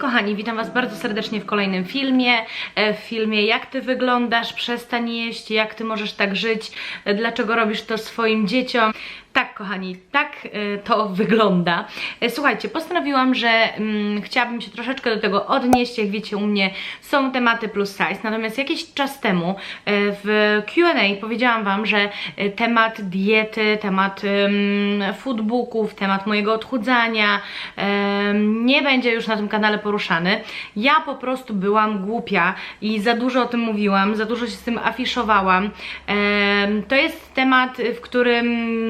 kochani, witam Was bardzo serdecznie w kolejnym filmie. E, W filmie jak Ty wyglądasz, przestań jeść, jak Ty możesz tak żyć, e, dlaczego robisz to swoim dzieciom. Tak, kochani, tak e, to wygląda. E, Słuchajcie, postanowiłam, że mm, chciałabym się troszeczkę do tego odnieść. Jak wiecie, u mnie są tematy plus size, natomiast jakiś czas temu e, w Q&A powiedziałam Wam, że temat diety, temat um, foodbooków, temat mojego odchudzania em, nie będzie już na tym kanale poruszany. Ja po prostu byłam głupia i za dużo o tym mówiłam, za dużo się z tym afiszowałam. To jest temat, w którym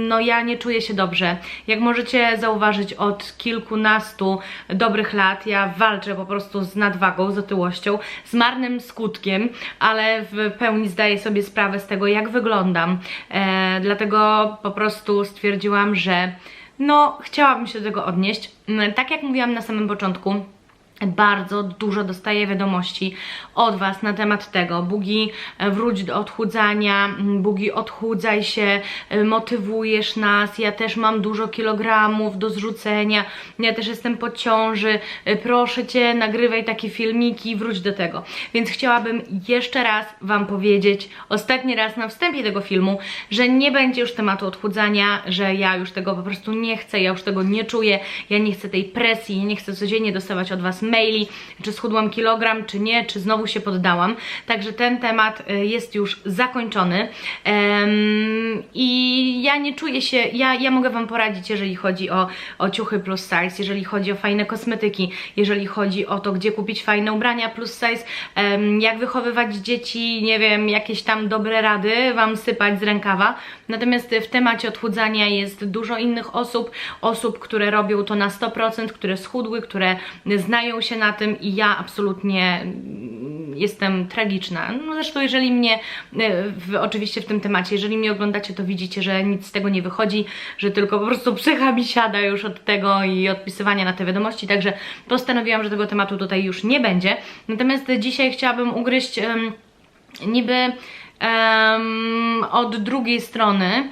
no ja nie czuję się dobrze. Jak możecie zauważyć od kilkunastu dobrych lat ja walczę po prostu z nadwagą, z otyłością, z marnym skutkiem, ale w pełni zdaję sobie sprawę z tego, jak wyglądam. E, dlatego po prostu stwierdziłam, że no, chciałabym się do tego odnieść. Mm, Tak jak mówiłam na samym początku, bardzo dużo dostaję wiadomości od Was na temat tego. Bugi, e, wróć do odchudzania, mm, Bugi, odchudzaj się, e, motywujesz nas. Ja też mam dużo kilogramów do zrzucenia, ja też jestem po ciąży. e, Proszę Cię, nagrywaj takie filmiki, wróć do tego. Więc chciałabym jeszcze raz Wam powiedzieć, ostatni raz na wstępie tego filmu, że nie będzie już tematu odchudzania, że ja już tego po prostu nie chcę, ja już tego nie czuję, ja nie chcę tej presji, nie chcę codziennie dostawać od Was maili, czy schudłam kilogram, czy nie, czy znowu się poddałam. Także ten temat y, jest już zakończony i ja nie czuję się, ja, ja mogę Wam poradzić, jeżeli chodzi o, o ciuchy plus size, jeżeli chodzi o fajne kosmetyki, jeżeli chodzi o to, gdzie kupić fajne ubrania plus size, jak wychowywać dzieci, nie wiem, jakieś tam dobre rady Wam sypać z rękawa. Natomiast w temacie odchudzania jest dużo innych osób, osób, które robią to na 100%, które schudły, które znają się na tym i ja absolutnie mm, jestem tragiczna. No zresztą jeżeli mnie, e, w, oczywiście w tym temacie, jeżeli mnie oglądacie, to widzicie, że nic z tego nie wychodzi, że tylko po prostu psycha mi siada już od tego i odpisywania na te wiadomości, także postanowiłam, że tego tematu tutaj już nie będzie. Natomiast dzisiaj chciałabym ugryźć em, niby em, od drugiej strony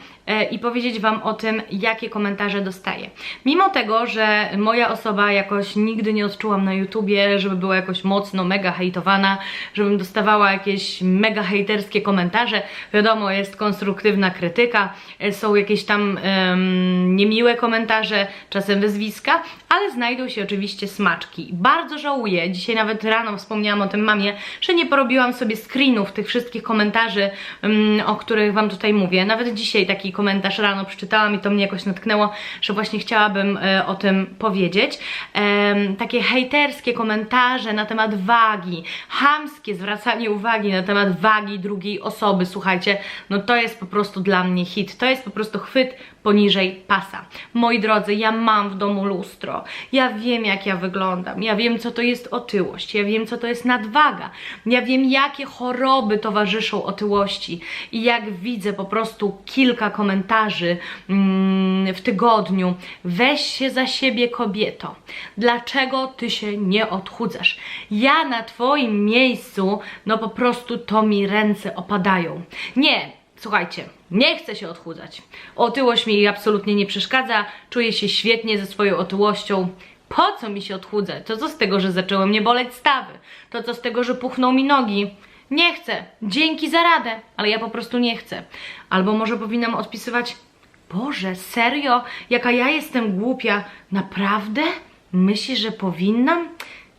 i powiedzieć Wam o tym, jakie komentarze dostaję. Mimo tego, że moja osoba jakoś nigdy nie odczułam na YouTubie, żeby była jakoś mocno mega hejtowana, żebym dostawała jakieś mega hejterskie komentarze, wiadomo, jest konstruktywna krytyka, e, są jakieś tam em, niemiłe komentarze, czasem wyzwiska, ale znajdą się oczywiście smaczki. Bardzo żałuję, dzisiaj nawet rano wspomniałam o tym mamie, że nie porobiłam sobie screenów tych wszystkich komentarzy, mm, o których Wam tutaj mówię. Nawet dzisiaj taki komentarz rano przeczytałam i to mnie jakoś natknęło, że właśnie chciałabym e, o tym powiedzieć. Takie hejterskie komentarze na temat wagi, chamskie zwracanie uwagi na temat wagi drugiej osoby, słuchajcie, no to jest po prostu dla mnie hit. To jest po prostu chwyt poniżej pasa. Moi drodzy, ja mam w domu lustro. Ja wiem, jak ja wyglądam. Ja wiem, co to jest otyłość. Ja wiem, co to jest nadwaga. Ja wiem, jakie choroby towarzyszą otyłości. I jak widzę po prostu kilka komentarzy mm, w tygodniu, weź się za siebie, kobieto. Dlaczego ty się nie odchudzasz? Ja na twoim miejscu, no po prostu to mi ręce opadają. Nie, Słuchajcie, nie chcę się odchudzać. Otyłość mi absolutnie nie przeszkadza, czuję się świetnie ze swoją otyłością. Po co mi się odchudzać? To co z tego, że zaczęły mnie boleć stawy? To co z tego, że puchną mi nogi? Nie chcę. Dzięki za radę, ale ja po prostu nie chcę. Albo może powinnam odpisywać Boże, serio? Jaka ja jestem głupia? Naprawdę? Myślisz, że powinnam?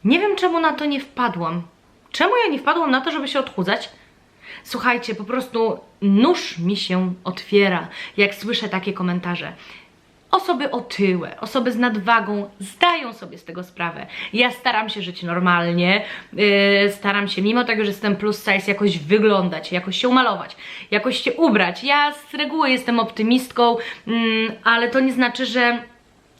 Nie wiem, czemu na to nie wpadłam. Czemu ja nie wpadłam na to, żeby się odchudzać? Słuchajcie, po prostu nóż mi się otwiera, jak słyszę takie komentarze. Osoby otyłe, osoby z nadwagą zdają sobie z tego sprawę. Ja staram się żyć normalnie, yy, staram się, mimo tego, że jestem plus size, jakoś wyglądać, jakoś się umalować, jakoś się ubrać. Ja z reguły jestem optymistką, mm, ale to nie znaczy, że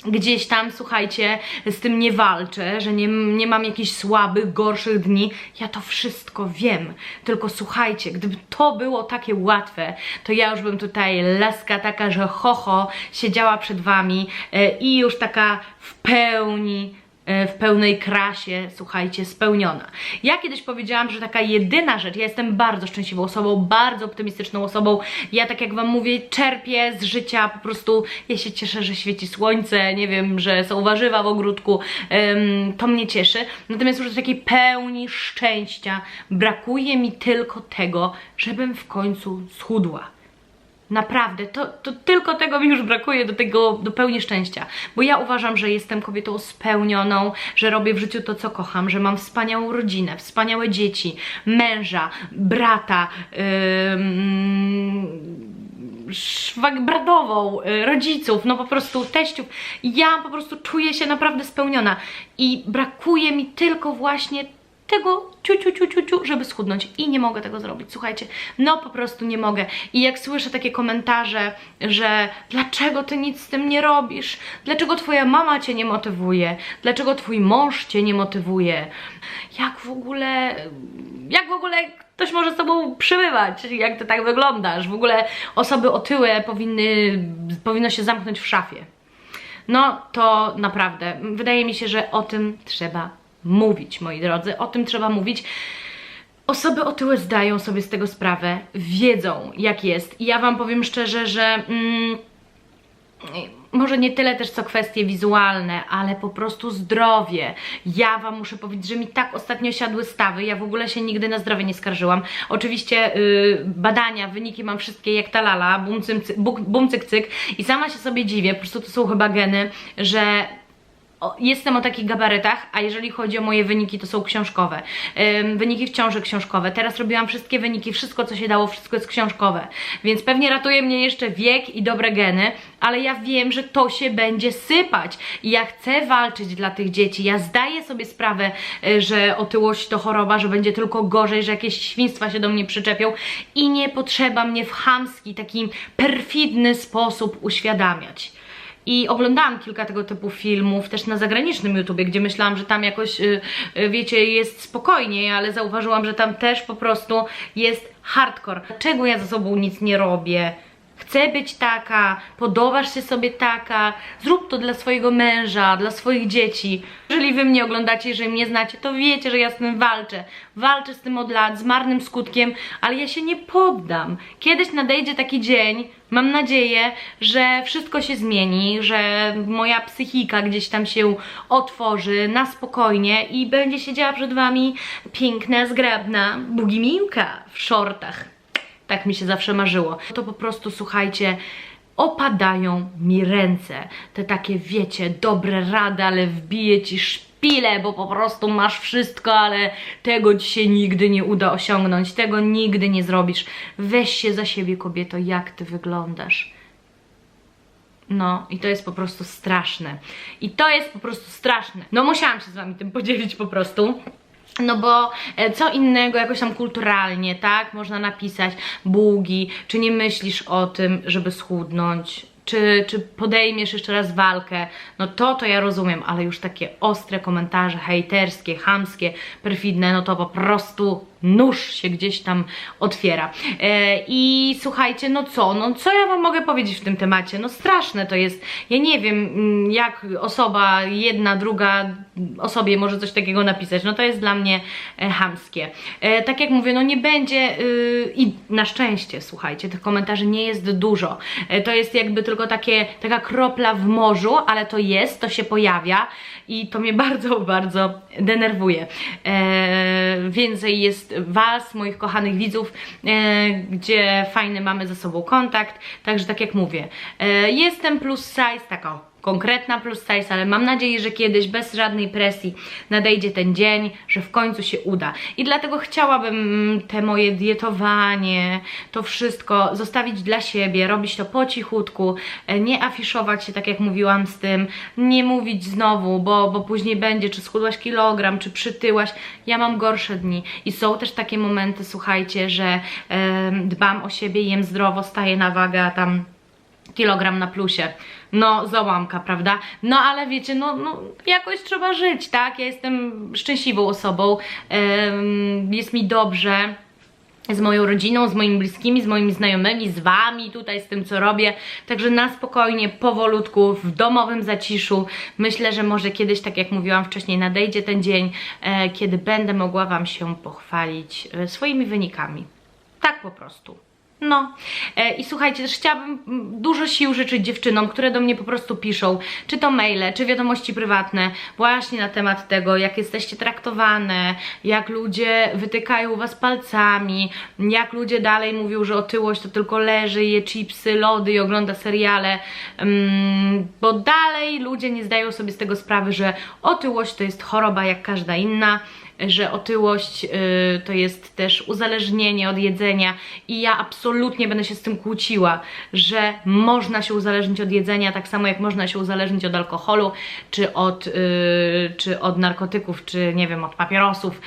gdzieś tam, słuchajcie, z tym nie walczę, że nie, nie mam jakichś słabych, gorszych dni. Ja to wszystko wiem. Tylko słuchajcie, gdyby to było takie łatwe, to ja już bym tutaj laska taka, że ho, ho siedziała przed wami e, i już taka w pełni w pełnej krasie, słuchajcie, spełniona. Ja kiedyś powiedziałam, że taka jedyna rzecz, ja jestem bardzo szczęśliwą osobą, bardzo optymistyczną osobą, ja tak jak wam mówię, czerpię z życia, po prostu ja się cieszę, że świeci słońce, nie wiem, że są warzywa w ogródku, em, to mnie cieszy, natomiast już takiej pełni szczęścia brakuje mi tylko tego, żebym w końcu schudła. Naprawdę, to, to tylko tego mi już brakuje do tego, do pełni szczęścia. Bo ja uważam, że jestem kobietą spełnioną, że robię w życiu to, co kocham, że mam wspaniałą rodzinę, wspaniałe dzieci, męża, brata, ym, szwag bratową, y, rodziców, no po prostu teściów. Ja po prostu czuję się naprawdę spełniona i brakuje mi tylko właśnie tego ciu, ciu, ciu, ciu, ciu, żeby schudnąć. I nie mogę tego zrobić, słuchajcie, no po prostu nie mogę. I jak słyszę takie komentarze, że dlaczego ty nic z tym nie robisz, dlaczego twoja mama cię nie motywuje, dlaczego twój mąż cię nie motywuje, jak w ogóle, jak w ogóle ktoś może z tobą przybywać, jak ty tak wyglądasz, w ogóle osoby otyłe powinny, powinno się zamknąć w szafie. No to naprawdę, wydaje mi się, że o tym trzeba mówić, moi drodzy, o tym trzeba mówić. Osoby otyłe zdają sobie z tego sprawę, wiedzą jak jest. I ja Wam powiem szczerze, że mm, może nie tyle też co kwestie wizualne, ale po prostu zdrowie. Ja Wam muszę powiedzieć, że mi tak ostatnio siadły stawy, ja w ogóle się nigdy na zdrowie nie skarżyłam. Oczywiście yy, badania, wyniki mam wszystkie jak ta lala, bum, cym, cy, bum, cyk cyk i sama się sobie dziwię, po prostu to są chyba geny, że jestem o takich gabarytach, a jeżeli chodzi o moje wyniki, to są książkowe. Wyniki w ciąży książkowe. Teraz robiłam wszystkie wyniki, wszystko co się dało, wszystko jest książkowe. Więc pewnie ratuje mnie jeszcze wiek i dobre geny, ale ja wiem, że to się będzie sypać. I ja chcę walczyć dla tych dzieci. Ja zdaję sobie sprawę, y, że otyłość to choroba, że będzie tylko gorzej, że jakieś świństwa się do mnie przyczepią i nie potrzeba mnie w chamski, taki perfidny sposób uświadamiać. I oglądałam kilka tego typu filmów też na zagranicznym YouTubie, gdzie myślałam, że tam jakoś, y, y, wiecie, jest spokojniej, ale zauważyłam, że tam też po prostu jest hardcore. Dlaczego ja ze sobą nic nie robię? Chcę być taka, podobasz się sobie taka, zrób to dla swojego męża, dla swoich dzieci. Jeżeli wy mnie oglądacie, jeżeli mnie znacie, to wiecie, że ja z tym walczę. Walczę z tym od lat, z marnym skutkiem, ale ja się nie poddam. Kiedyś nadejdzie taki dzień, mam nadzieję, że wszystko się zmieni, że moja psychika gdzieś tam się otworzy na spokojnie i będzie siedziała przed wami piękna, zgrabna bugimiłka w shortach. Tak mi się zawsze marzyło. To po prostu, słuchajcie, opadają mi ręce. Te takie, wiecie, dobre rady, ale wbije ci szpile, bo po prostu masz wszystko, ale tego ci się nigdy nie uda osiągnąć, tego nigdy nie zrobisz. Weź się za siebie, kobieto, jak ty wyglądasz. No, i to jest po prostu straszne. I to jest po prostu straszne. No, musiałam się z wami tym podzielić po prostu. No bo e, co innego jakoś tam kulturalnie, tak? Można napisać Bugi, czy nie myślisz o tym, żeby schudnąć? Czy, czy podejmiesz jeszcze raz walkę? No to to ja rozumiem, ale już takie ostre komentarze hejterskie, chamskie, perfidne, no to po prostu nóż się gdzieś tam otwiera. E, I słuchajcie, no co, no co ja wam mogę powiedzieć w tym temacie? No straszne to jest. Ja nie wiem, mm, jak osoba, jedna, druga osobie może coś takiego napisać. No to jest dla mnie e, chamskie. E, tak jak mówię, no nie będzie y, i na szczęście, słuchajcie, tych komentarzy nie jest dużo. To jest jakby tylko takie, taka kropla w morzu, ale to jest, to się pojawia i to mnie bardzo, bardzo denerwuje. Więcej jest Was, moich kochanych widzów, e, gdzie fajny mamy ze sobą kontakt, także tak jak mówię, e, jestem plus size, taką konkretna plus size, ale mam nadzieję, że kiedyś bez żadnej presji nadejdzie ten dzień, że w końcu się uda. I dlatego chciałabym te moje dietowanie, to wszystko zostawić dla siebie, robić to po cichutku, e, nie afiszować się, tak jak mówiłam z tym, nie mówić znowu, bo, bo później będzie, czy schudłaś kilogram, czy przytyłaś. Ja mam gorsze dni i są też takie momenty, słuchajcie, że dbam o siebie, jem zdrowo, staję na wagę, a tam kilogram na plusie. No, załamka, prawda? No, ale wiecie, no, no jakoś trzeba żyć, tak? Ja jestem szczęśliwą osobą, jest mi dobrze. z moją rodziną, z moimi bliskimi, z moimi znajomymi, z wami tutaj, z tym co robię. Także na spokojnie, powolutku, w domowym zaciszu. Myślę, że może kiedyś, tak jak mówiłam wcześniej, nadejdzie ten dzień, e, kiedy będę mogła wam się pochwalić e, swoimi wynikami. Tak po prostu. No. E, i słuchajcie, też chciałabym mm, dużo sił życzyć dziewczynom, które do mnie po prostu piszą, czy to maile, czy wiadomości prywatne, właśnie na temat tego, jak jesteście traktowane, jak ludzie wytykają was palcami, jak ludzie dalej mówią, że otyłość to tylko leży, je chipsy, lody i ogląda seriale, mm, bo dalej ludzie nie zdają sobie z tego sprawy, że otyłość to jest choroba jak każda inna, że otyłość y, to jest też uzależnienie od jedzenia i ja absolutnie będę się z tym kłóciła, że można się uzależnić od jedzenia, tak samo jak można się uzależnić od alkoholu, czy od, y, czy od narkotyków, czy nie wiem, od papierosów.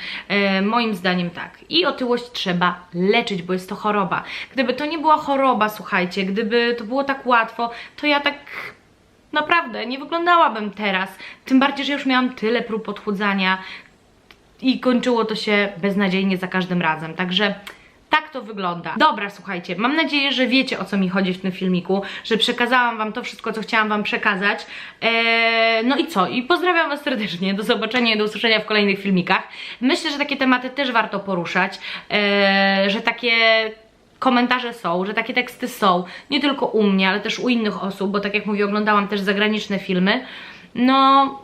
Y, moim zdaniem tak. I otyłość trzeba leczyć, bo jest to choroba. Gdyby to nie była choroba, słuchajcie, gdyby to było tak łatwo, to ja tak naprawdę nie wyglądałabym teraz. Tym bardziej, że już miałam tyle prób odchudzania, i kończyło to się beznadziejnie za każdym razem. Także tak to wygląda. Dobra, słuchajcie, mam nadzieję, że wiecie o co mi chodzi w tym filmiku, że przekazałam Wam to wszystko, co chciałam Wam przekazać. Eee, no i co? I pozdrawiam Was serdecznie. Do zobaczenia i do usłyszenia w kolejnych filmikach. Myślę, że takie tematy też warto poruszać, eee, że takie komentarze są, że takie teksty są, nie tylko u mnie, ale też u innych osób, bo tak jak mówię, oglądałam też zagraniczne filmy. No,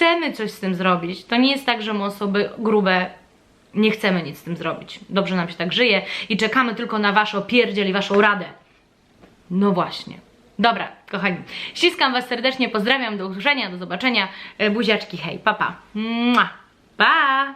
chcemy coś z tym zrobić. To nie jest tak, że my osoby grube nie chcemy nic z tym zrobić. Dobrze nam się tak żyje i czekamy tylko na wasze opierdziel i waszą radę. No właśnie. Dobra, kochani, ściskam was serdecznie, pozdrawiam, do usłyszenia, do zobaczenia, E, buziaczki, hej, papa. Pa. pa.